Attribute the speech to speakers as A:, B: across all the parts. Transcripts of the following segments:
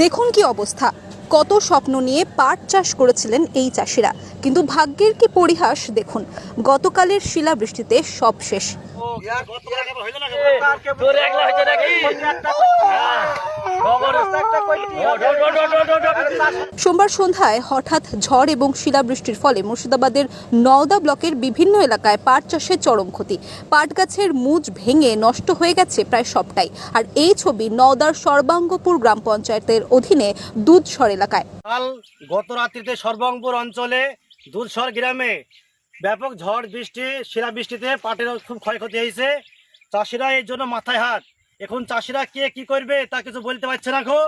A: দেখুন কি অবস্থা। কত স্বপ্ন নিয়ে পাট চাষ করেছিলেন এই চাষিরা কিন্তু ভাগ্যের কি পরিহাস দেখুন। গতকালের শিলাবৃষ্টিতে সব শেষ
B: তোর একলা হয়েছে নাকি
A: সোমবার সন্ধ্যায় হঠাৎ ঝড় এবং শিলাবৃষ্টির ফলে মুর্শিদাবাদের নওদা ব্লকের বিভিন্ন এলাকায় পাট চাষের চরম ক্ষতি। পাট গাছের মুজ ভেঙে নষ্ট হয়ে গেছে প্রায় সবটাই। আর এই ছবি নওদার সর্বাঙ্গপুর গ্রাম পঞ্চায়েতের অধীনে দুধসর এলাকায়।
C: কাল গত রাত্রিতে সর্বঙ্গপুর অঞ্চলে দুধসর গ্রামে ব্যাপক ঝড়, বৃষ্টি, শিলাবৃষ্টিতে পাটের খুব ক্ষয়ক্ষতি হয়েছে। চাষিরা এর জন্য মাথায় হাত। এখন চাষিরা কে কি করবে তা কিছু বলতে পারছে না খো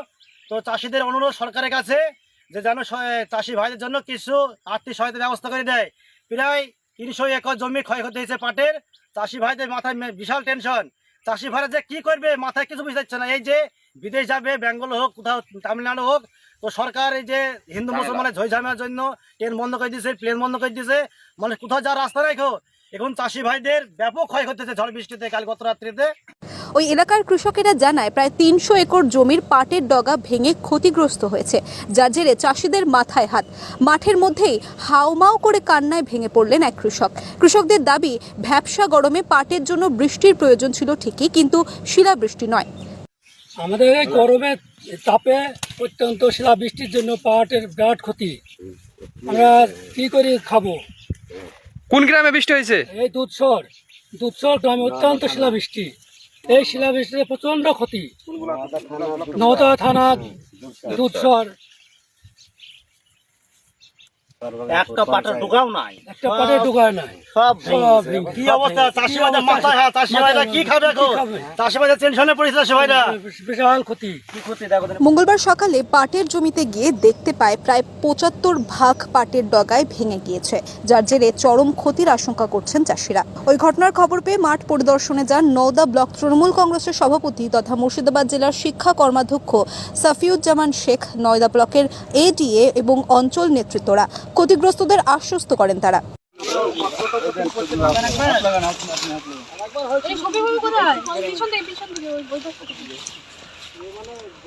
C: তো চাষিদের অনুরোধ সরকারের কাছে যে যেন চাষি ভাইদের জন্য কিছু আর্থিক সহায়তা ব্যবস্থা করে দেয়। প্রায় তিনশো একর জমি ক্ষয়ক্ষতি হয়েছে পাটের। চাষি ভাইদের মাথায় বিশাল টেনশন। চাষি ভাইরা যে কি করবে মাথায় কিছু বুঝতে পারছে না। এই যে বিদেশ যাবে বেঙ্গল হোক কোথাও তামিলনাড়ু হোক তো সরকার এই যে হিন্দু মুসলমানের ঝই ঝামেলার জন্য ট্রেন বন্ধ করে দিয়েছে প্লেন বন্ধ করে দিয়েছে। মানে কোথাও যাওয়ার রাস্তা রাখো এখন চাষি ভাইদের ব্যাপক ক্ষয় করতেছে ঝড় বৃষ্টিতে কাল গত রাত্রিতে।
A: ওই এলাকার কৃষকেরা জানায় প্রায় তিনশো একর জমির পাটের ডগা ভেঙে ক্ষতিগ্রস্ত হয়েছে যার জেরে চাষিদের মাথায় হাত। মাঠের মধ্যেই হাউমাউ করে কান্নায় ভেঙে পড়লেন এক কৃষক। কৃষকদের দাবি ভ্যাবসা গরমে পাটের জন্য বৃষ্টির প্রয়োজন ছিল ঠিকই কিন্তু শিলাবৃষ্টি নয়।
D: আমাদের এই গরমের তাপে অত্যন্ত শিলা বৃষ্টির জন্য পাটের বিরাট ক্ষতি। আমরা কি করে খাব?
E: কোন গ্রামে বৃষ্টি হয়েছে?
D: এই দুধসর দুধসর গ্রামে অত্যন্ত শিলাবৃষ্টি। এই শিলাবৃষ্টিতে প্রচণ্ড ক্ষতি। নওদা থানা দুধসর।
C: একটা পাটের ঢুকাও নাই।
D: একটা পাটে ঢুকায় নাই।
C: সব। কি অবস্থা? চাষি মাথায় হাত চাষি কি খাবে
D: খাবে?
C: চাষি টেনশনে পড়েছে চাষি ভাইরা।
D: বিশাল ক্ষতি।
C: কি ক্ষতি দেখো।
A: মঙ্গলবার সকালে পাটের জমিতে গিয়ে দেখতে পায় প্রায় পঁচাত্তর ভাগ পাটের ডগায় ভেঙে গিয়েছে যার জেরে চরম ক্ষতির আশঙ্কা করছেন চাষিরা। ওই ঘটনার খবর পেয়ে মাঠ পরিদর্শনে যান নওদা ব্লক তৃণমূল কংগ্রেসের সভাপতি তথা মুর্শিদাবাদ জেলার শিক্ষা কর্মাধ্যক্ষ সাফিউজ্জামান শেখ নয়দা ব্লকের এডিএ এবং অঞ্চল নেতৃত্বরা। ক্ষতিগ্রস্তদের আশ্বস্ত করেন তারা।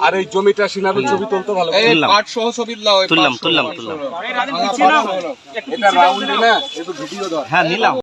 F: আর এই জমিটা সিনাবের ছবি তুলতে ভালো পাট সহ ছবি তুললাম তুললাম তুললাম। এটা রাউন্ড না একটু ভিডিও ধর।
B: হ্যাঁ নিলাম।